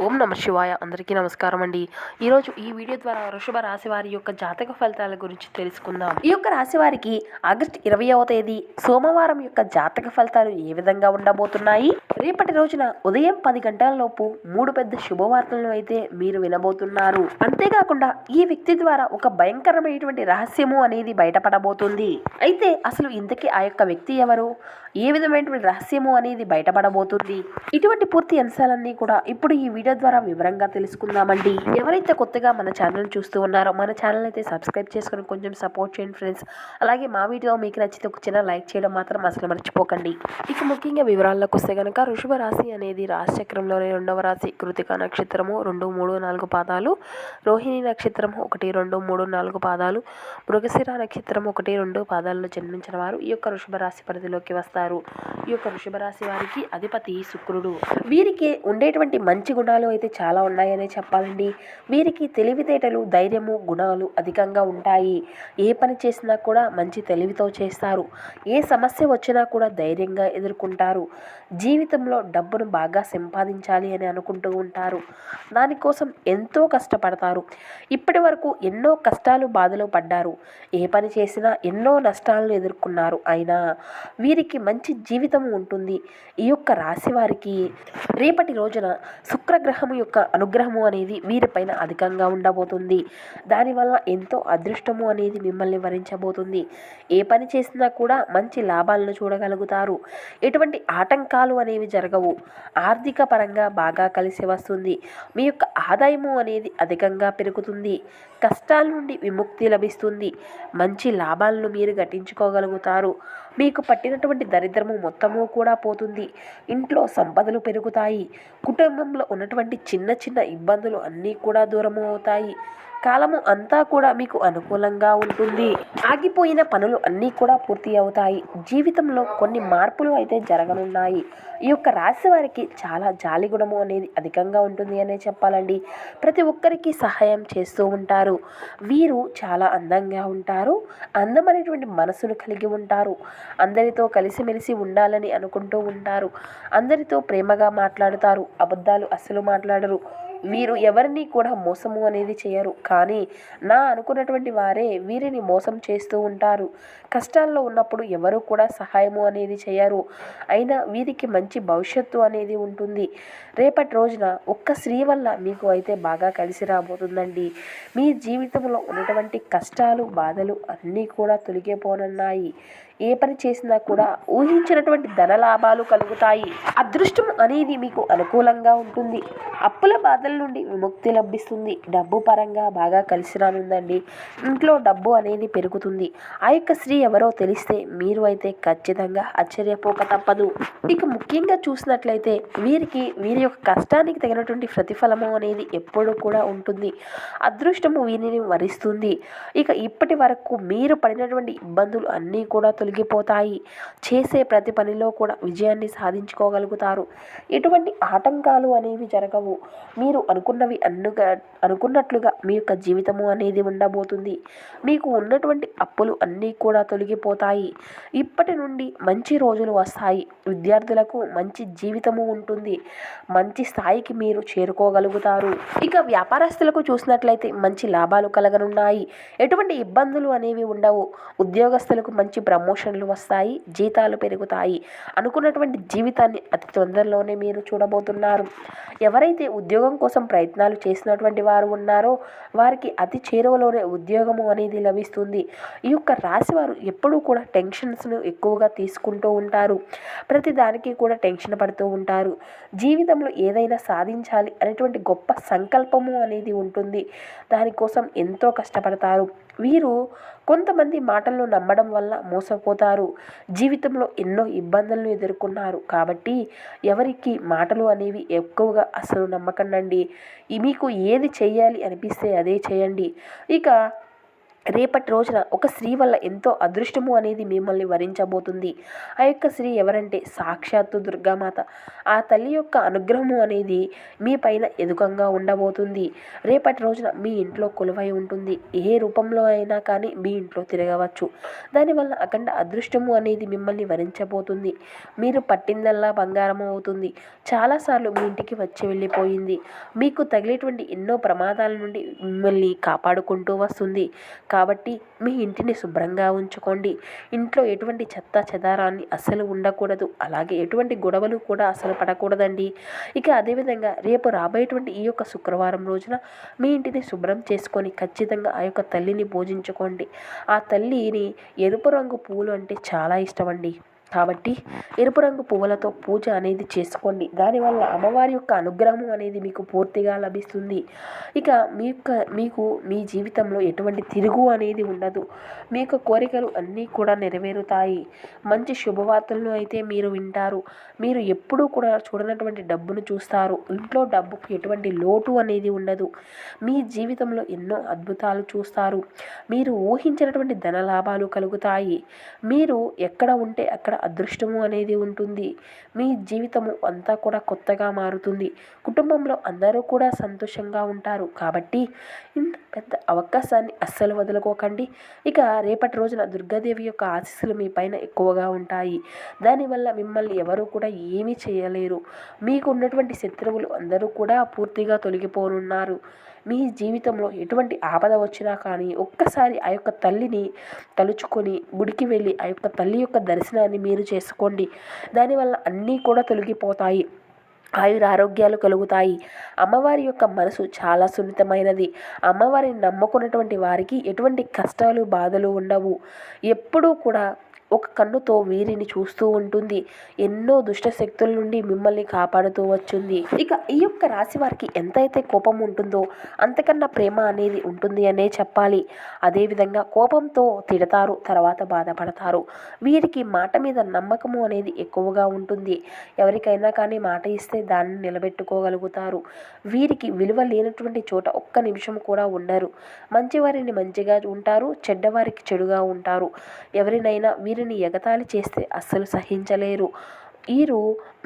ఓం నమ శివాయ. అందరికీ నమస్కారం అండి. ఈరోజు ఈ వీడియో ద్వారా వృషభ రాశి వారి యొక్క జాతక ఫలితాల గురించి తెలుసుకుందాం. ఈ యొక్క రాశి వారికి ఆగస్ట్ ఇరవయవ తేదీ సోమవారం యొక్క జాతక ఫలితాలు ఏ విధంగా ఉండబోతున్నాయి? రేపటి రోజున ఉదయం పది గంటల లోపు మూడు పెద్ద శుభవార్తలను అయితే మీరు వినబోతున్నారు. అంతేకాకుండా ఈ వ్యక్తి ద్వారా ఒక భయంకరమైనటువంటి రహస్యము అనేది బయటపడబోతుంది. అయితే అసలు ఇంతకీ ఆ యొక్క వ్యక్తి ఎవరు? ఏ విధమైనటువంటి రహస్యము అనేది బయటపడబోతుంది? ఇటువంటి పూర్తి అంశాలన్నీ కూడా ఇప్పుడు ఈ వీడియో ద్వారా వివరంగా తెలుసుకుందామండి. ఎవరైతే కొత్తగా మన ఛానల్ చూస్తూ ఉన్నారో మన ఛానల్ అయితే సబ్స్క్రైబ్ చేసుకుని కొంచెం సపోర్ట్ చేయండి ఫ్రెండ్స్. అలాగే మా వీడియో మీకు నచ్చితే ఒక చిన్న లైక్ చేయడం మాత్రం అసలు మర్చిపోకండి. ఇక ముఖ్యంగా వివరాల్లోకి వస్తే కనుక వృషభ రాశి అనేది రాశిచక్రంలోనే రెండవ రాశి. కృతిక నక్షత్రము రెండు మూడు నాలుగు పాదాలు. రోహిణి నక్షత్రం ఒకటి రెండు మూడు నాలుగు పాదాలు. మృగశిర నక్షత్రం ఒకటి రెండు పాదాలలో జన్మించిన వారు ఈ యొక్క వృషభ రాశి పరిధిలోకి వస్తారు. ఈ యొక్క వృషభరాశి వారికి అధిపతి శుక్రుడు. వీరికి ఉండేటువంటి మంచి గుణాలు అయితే చాలా ఉన్నాయనే చెప్పాలండి. వీరికి తెలివితేటలు ధైర్యము గుణాలు అధికంగా ఉంటాయి. ఏ పని చేసినా కూడా మంచి తెలివితో చేస్తారు. ఏ సమస్య వచ్చినా కూడా ధైర్యంగా ఎదుర్కొంటారు. జీవితంలో డబ్బును బాగా సంపాదించాలి అని అనుకుంటూ ఉంటారు. దానికోసం ఎంతో కష్టపడతారు. ఇప్పటి వరకు ఎన్నో కష్టాలు బాధలు పడ్డారు. ఏ పని చేసినా ఎన్నో నష్టాలను ఎదుర్కొన్నారు. అయినా వీరికి మంచి జీవితం ఉంటుంది. ఈ యొక్క రాశి వారికి రేపటి రోజున శుక్రగ్రహము యొక్క అనుగ్రహము అనేది వీరిపైన అధికంగా ఉండబోతుంది. దానివల్ల ఎంతో అదృష్టము అనేది మిమ్మల్ని వరించబోతుంది. ఏ పని చేసినా కూడా మంచి లాభాలను చూడగలుగుతారు. ఎటువంటి ఆటంకాలు అనేవి జరగవు. ఆర్థిక పరంగా బాగా కలిసి వస్తుంది. మీ యొక్క ఆదాయము అనేది అధికంగా పెరుగుతుంది. కష్టాల నుండి విముక్తి లభిస్తుంది. మంచి లాభాలను మీరు గట్టించుకోగలుగుతారు. మీకు పట్టినటువంటి దరిద్రము మొత్తము కూడా పోతుంది. ఇంట్లో సంపదలు పెరుగుతాయి. కుటుంబంలో ఉన్నటువంటి చిన్న చిన్న ఇబ్బందులు అన్నీ కూడా దూరము అవుతాయి కాలము అంతా కూడా మీకు అనుకూలంగా ఉంటుంది. ఆగిపోయిన పనులు అన్నీ కూడా పూర్తి అవుతాయి. జీవితంలో కొన్ని మార్పులు అయితే జరగనున్నాయి. ఈ యొక్క రాశి వారికి చాలా జాలి గుణము అనేది అధికంగా ఉంటుంది అనే చెప్పాలండి. ప్రతి ఒక్కరికి సహాయం చేస్తూ ఉంటారు. వీరు చాలా అందంగా ఉంటారు. అందమైనటువంటి మనసును కలిగి ఉంటారు. అందరితో కలిసిమెలిసి ఉండాలని అనుకుంటూ ఉంటారు. అందరితో ప్రేమగా మాట్లాడుతారు. అబద్ధాలు అస్సలు మాట్లాడరు. వీరు ఎవరిని కూడా మోసము అనేది చేయరు. కానీ నా అనుకున్నటువంటి వారే వీరిని మోసం చేస్తూ ఉంటారు. కష్టాల్లో ఉన్నప్పుడు ఎవరు కూడా సహాయము అనేది చేయరు. అయినా వీరికి మంచి భవిష్యత్తు అనేది ఉంటుంది. రేపటి రోజున ఒక్క స్త్రీ వల్ల మీకు అయితే బాగా కలిసి రాబోతుందండి. మీ జీవితంలో ఉన్నటువంటి కష్టాలు బాధలు అన్నీ కూడా తొలగిపోనున్నాయి. ఏ పని చేసినా కూడా ఊహించినటువంటి ధన లాభాలు కలుగుతాయి. అదృష్టం అనేది మీకు అనుకూలంగా ఉంటుంది. అప్పుల బాధల నుండి విముక్తి లభిస్తుంది. డబ్బు పరంగా బాగా కలిసి రానుందండి. ఇంట్లో డబ్బు అనేది పెరుగుతుంది. ఆ యొక్క స్త్రీ ఎవరో తెలిస్తే మీరు అయితే ఖచ్చితంగా ఆశ్చర్యపోక తప్పదు. ఇక ముఖ్యంగా చూసినట్లయితే వీరికి వీరి యొక్క కష్టానికి తగినటువంటి ప్రతిఫలము అనేది ఎప్పుడూ కూడా ఉంటుంది. అదృష్టము వీరిని వరిస్తుంది. ఇక ఇప్పటి వరకు మీరు పడినటువంటి ఇబ్బందులు అన్నీ కూడా తొలగిపోతాయి. చేసే ప్రతి పనిలో కూడా విజయాన్ని సాధించుకోగలుగుతారు. ఎటువంటి ఆటంకాలు అనేవి జరగవు. మీరు అనుకున్నవి అన్నుగా అనుకున్నట్లుగా మీ యొక్క జీవితము అనేది ఉండబోతుంది. మీకు ఉన్నటువంటి అప్పులు అన్నీ కూడా తొలగిపోతాయి. ఇప్పటి నుండి మంచి రోజులు వస్తాయి. విద్యార్థులకు మంచి జీవితము ఉంటుంది. మంచి స్థాయికి మీరు చేరుకోగలుగుతారు. ఇక వ్యాపారస్తులకు చూసినట్లయితే మంచి లాభాలు కలగనున్నాయి. ఎటువంటి ఇబ్బందులు అనేవి ఉండవు. ఉద్యోగస్తులకు మంచి ప్రమోషన్లు వస్తాయి. జీతాలు పెరుగుతాయి. అనుకున్నటువంటి జీవితాన్ని అతి తొందరలోనే మీరు చూడబోతున్నారు. ఎవరైతే ఉద్యోగం కోసం ప్రయత్నాలు చేసినటువంటి వారు ఉన్నారో వారికి అతి చేరువలోనే ఉద్యోగము అనేది లభిస్తుంది. ఈ యొక్క రాశి వారు ఎప్పుడూ కూడా టెన్షన్స్ను ఎక్కువగా తీసుకుంటూ ఉంటారు. ప్రతి దానికి కూడా టెన్షన్ పడుతూ ఉంటారు. జీవితంలో ఏదైనా సాధించాలి అనేటువంటి గొప్ప సంకల్పము అనేది ఉంటుంది. దానికోసం ఎంతో కష్టపడతారు. వీరు కొంతమంది మాటలను నమ్మడం వల్ల మోసపోతారు. జీవితంలో ఎన్నో ఇబ్బందులను ఎదుర్కొన్నారు. కాబట్టి ఎవరికి మాటలు అనేవి ఎక్కువగా అసలు నమ్మకండి మీకు ఏది చేయాలి అనిపిస్తే అదే చేయండి ఇక రేపటి రోజున ఒక స్త్రీ వల్ల ఎంతో అదృష్టము అనేది మిమ్మల్ని వరించబోతుంది. ఆ యొక్క స్త్రీ ఎవరంటే సాక్షాత్తు దుర్గామాత. ఆ తల్లి యొక్క అనుగ్రహము అనేది మీ పైన ఎదుకంగా ఉండబోతుంది. రేపటి రోజున మీ ఇంట్లో కొలువై ఉంటుంది. ఏ రూపంలో అయినా కానీ మీ ఇంట్లో తిరగవచ్చు. దానివల్ల అఖండ అదృష్టము అనేది మిమ్మల్ని వరించబోతుంది. మీరు పట్టిందల్లా బంగారం అవుతుంది. చాలాసార్లు మీ ఇంటికి వచ్చి వెళ్ళిపోయింది. మీకు తగిలేటువంటి ఎన్నో ప్రమాదాల నుండి మిమ్మల్ని కాపాడుకుంటూ వస్తుంది. కాబట్టి మీ ఇంటిని శుభ్రంగా ఉంచుకోండి. ఇంట్లో ఎటువంటి చెత్త చెదారాన్ని అస్సలు ఉండకూడదు. అలాగే ఎటువంటి గొడవలు కూడా అసలు పడకూడదండి. ఇక అదేవిధంగా రేపు రాబోయేటువంటి ఈ యొక్క శుక్రవారం రోజున మీ ఇంటిని శుభ్రం చేసుకొని ఖచ్చితంగా ఆ యొక్క తల్లిని పూజించుకోండి. ఆ తల్లిని ఎరుపు రంగు పూలు అంటే చాలా ఇష్టం అండి కాబట్టి ఎరుపు రంగు పువ్వులతో పూజ అనేది చేసుకోండి. దానివల్ల అమ్మవారి యొక్క అనుగ్రహం అనేది మీకు పూర్తిగా లభిస్తుంది. ఇక మీ యొక్క మీకు మీ జీవితంలో ఎటువంటి తిరుగు అనేది ఉండదు. మీ యొక్క కోరికలు అన్నీ కూడా నెరవేరుతాయి. మంచి శుభవార్తలను అయితే మీరు వింటారు. మీరు ఎప్పుడూ కూడా చూడనటువంటి డబ్బును చూస్తారు. ఇంట్లో డబ్బుకు ఎటువంటి లోటు అనేది ఉండదు. మీ జీవితంలో ఎన్నో అద్భుతాలు చూస్తారు. మీరు ఊహించినటువంటి ధన లాభాలు కలుగుతాయి. మీరు ఎక్కడ ఉంటే అక్కడ అదృష్టము అనేది ఉంటుంది. మీ జీవితము అంతా కూడా కొత్తగా మారుతుంది. కుటుంబంలో అందరూ కూడా సంతోషంగా ఉంటారు. కాబట్టి ఇంత పెద్ద అవకాశాన్ని అస్సలు వదులుకోకండి. ఇక రేపటి రోజున దుర్గాదేవి యొక్క ఆశీస్సులు మీ పైన ఎక్కువగా ఉంటాయి. దానివల్ల మిమ్మల్ని ఎవరు కూడా ఏమీ చేయలేరు. మీకు ఉన్నటువంటి శత్రువులు అందరూ కూడా పూర్తిగా తొలగిపోనున్నారు. మీ జీవితంలో ఎటువంటి ఆపద వచ్చినా కానీ ఒక్కసారి ఆ యొక్క తల్లిని తలుచుకొని గుడికి వెళ్ళి ఆ యొక్క తల్లి యొక్క దర్శనాన్ని మీరు చేసుకోండి. దానివల్ల అన్నీ కూడా తొలగిపోతాయి. ఆయుర ఆరోగ్యాలు కలుగుతాయి. అమ్మవారి యొక్క మనసు చాలా సున్నితమైనది. అమ్మవారిని నమ్ముకున్నటువంటి వారికి ఎటువంటి కష్టాలు బాధలు ఉండవు. ఎప్పుడూ కూడా ఒక కన్నుతో వీరిని చూస్తూ ఉంటుంది. ఎన్నో దుష్ట శక్తుల నుండి మిమ్మల్ని కాపాడుతూ వచ్చింది. ఇక ఈ యొక్క రాశి వారికి ఎంతైతే కోపం ఉంటుందో అంతకన్నా ప్రేమ అనేది ఉంటుంది అనే చెప్పాలి. అదేవిధంగా కోపంతో తిడతారు తర్వాత బాధపడతారు. వీరికి మాట మీద నమ్మకము అనేది ఎక్కువగా ఉంటుంది. ఎవరికైనా కానీ మాట ఇస్తే దాన్ని నిలబెట్టుకోగలుగుతారు. వీరికి విలువ లేనటువంటి చోట ఒక్క నిమిషం కూడా ఉండరు. మంచివారిని మంచిగా ఉంటారు చెడ్డవారికి చెడుగా ఉంటారు. ఎవరినైనా వీరి వీరిని ఎగతాళి చేస్తే అస్సలు సహించలేరు. వీరు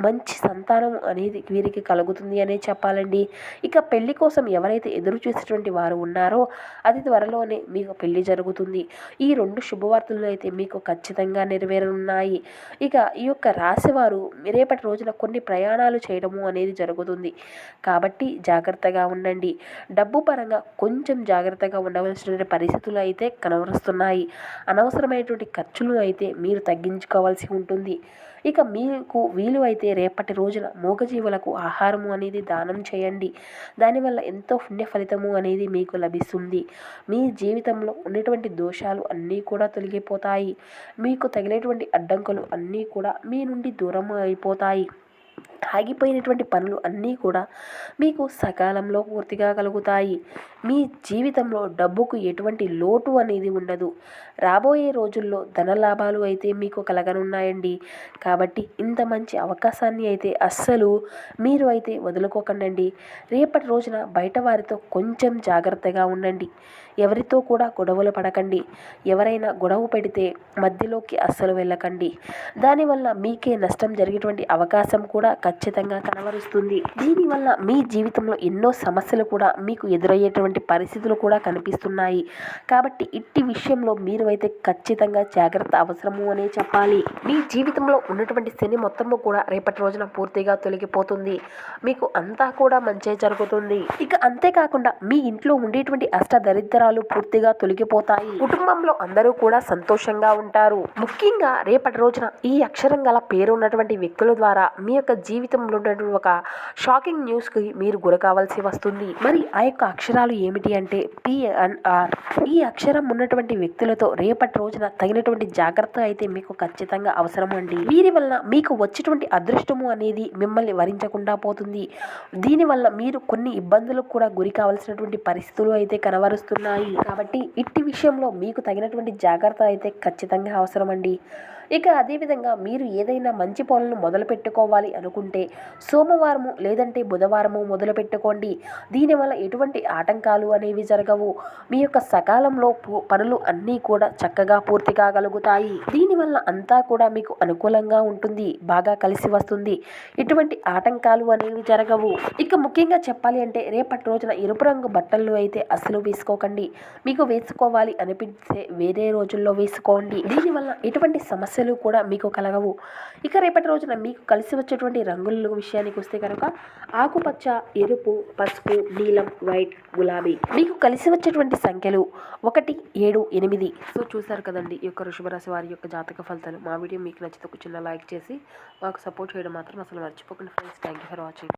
మంచి సంతానం అనేది వీరికి కలుగుతుంది అనే చెప్పాలండి. ఇక పెళ్ళి కోసం ఎవరైతే ఎదురు చూసేటువంటి వారు ఉన్నారో అది త్వరలోనే మీకు పెళ్ళి జరుగుతుంది. ఈ రెండు శుభవార్తలు అయితే మీకు ఖచ్చితంగా నెరవేరనున్నాయి ఇక ఈ యొక్క రాశివారు రేపటి రోజున కొన్ని ప్రయాణాలు చేయడము అనేది జరుగుతుంది. కాబట్టి జాగ్రత్తగా ఉండండి. డబ్బు పరంగా కొంచెం జాగ్రత్తగా ఉండవలసినటువంటి పరిస్థితులు అయితే కనవరుస్తున్నాయి అనవసరమైనటువంటి ఖర్చులు అయితే మీరు తగ్గించుకోవాల్సి ఉంటుంది. ఇక మీకు వీలు అయితే రేపటి రోజున మూగజీవులకు ఆహారము అనేది దానం చేయండి. దానివల్ల ఎంతో పుణ్య ఫలితము అనేది మీకు లభిస్తుంది. మీ జీవితంలో ఉన్నటువంటి దోషాలు అన్నీ కూడా తొలగిపోతాయి. మీకు తగిలేటువంటి అడ్డంకులు అన్నీ కూడా మీ నుండి దూరం అయిపోతాయి ఆగిపోయినటువంటి పనులు అన్నీ కూడా మీకు సకాలంలో పూర్తిగా కలుగుతాయి. మీ జీవితంలో డబ్బుకు ఎటువంటి లోటు అనేది ఉండదు. రాబోయే రోజుల్లో ధన లాభాలు అయితే మీకు కలగనున్నాయండి. కాబట్టి ఇంత మంచి అవకాశాన్ని అయితే అస్సలు మీరు అయితే వదులుకోకండి రేపటి రోజున బయట వారితో కొంచెం జాగ్రత్తగా ఉండండి. ఎవరితో కూడా గొడవలు పడకండి. ఎవరైనా గొడవ పెడితే మధ్యలోకి అస్సలు వెళ్ళకండి. దానివల్ల మీకే నష్టం జరిగేటువంటి అవకాశం కూడా ఖచ్చితంగా కనబరుస్తుంది. దీనివల్ల మీ జీవితంలో ఎన్నో సమస్యలు కూడా మీకు ఎదురయ్యేటువంటి పరిస్థితులు కూడా కనిపిస్తున్నాయి. కాబట్టి ఇట్టి విషయంలో మీరు అయితే ఖచ్చితంగా జాగ్రత్త అవసరము అనే చెప్పాలి. మీ జీవితంలో ఉన్నటువంటి శని మొత్తము కూడా రేపటి రోజున పూర్తిగా తొలగిపోతుంది. మీకు అంతా కూడా మంచి జరుగుతుంది. ఇక అంతేకాకుండా మీ ఇంట్లో ఉండేటువంటి అష్ట దరిద్రాలు పూర్తిగా తొలగిపోతాయి. కుటుంబంలో అందరూ కూడా సంతోషంగా ఉంటారు. ముఖ్యంగా రేపటి రోజున ఈ అక్షరం గల పేరు ఉన్నటువంటి వ్యక్తుల ద్వారా మీ యొక్క జీవితంలో ఉన్నటువంటి ఒక షాకింగ్ న్యూస్కి మీరు గురి కావాల్సి వస్తుంది. మరి ఆ యొక్క అక్షరాలు ఏమిటి అంటే పి అండ్ ఆర్? ఈ అక్షరం ఉన్నటువంటి వ్యక్తులతో రేపటి రోజున తగినటువంటి జాగ్రత్త అయితే మీకు ఖచ్చితంగా అవసరం అండి. వీరి వల్ల మీకు వచ్చేటువంటి అదృష్టము అనేది మిమ్మల్ని వరించకుండా పోతుంది. దీనివల్ల మీరు కొన్ని ఇబ్బందులకు కూడా గురి కావాల్సినటువంటి పరిస్థితులు అయితే కనబరుస్తున్నాయి. కాబట్టి ఇట్టి విషయంలో మీకు తగినటువంటి జాగ్రత్త అయితే ఖచ్చితంగా అవసరం అండి. ఇక అదేవిధంగా మీరు ఏదైనా మంచి పనులను మొదలు పెట్టుకోవాలి అనుకుంటే సోమవారము లేదంటే బుధవారము మొదలు పెట్టుకోండి దీనివల్ల ఎటువంటి ఆటంకాలు అనేవి జరగవు. మీ యొక్క సకాలంలో పనులు అన్నీ కూడా చక్కగా పూర్తి కాగలుగుతాయి. దీనివల్ల అంతా కూడా మీకు అనుకూలంగా ఉంటుంది. బాగా కలిసి వస్తుంది. ఎటువంటి ఆటంకాలు అనేవి జరగవు. ఇక ముఖ్యంగా చెప్పాలి అంటే రేపటి రోజున ఎరుపు రంగు బట్టలు అయితే అస్సలు వేసుకోకండి. మీకు వేసుకోవాలి అనిపిస్తే వేరే రోజుల్లో వేసుకోండి. దీనివల్ల ఎటువంటి సమస్య సమస్యలు కూడా మీకు కలగవు. ఇక రేపటి రోజున మీకు కలిసి వచ్చేటువంటి రంగుల విషయానికి వస్తే కనుక ఆకుపచ్చ ఎరుపు పసుపు నీలం వైట్ గులాబీ మీకు కలిసి వచ్చేటువంటి సంఖ్యలు ఒకటి ఏడు ఎనిమిది. సో చూసారు కదండి ఈ యొక్క వృషభ వారి యొక్క జాతక ఫలితాలు. మా వీడియో మీకు నచ్చితే ఒక చిన్న లైక్ చేసి మాకు సపోర్ట్ చేయడం మాత్రం అసలు మర్చిపోకండి friends. Thank you for watching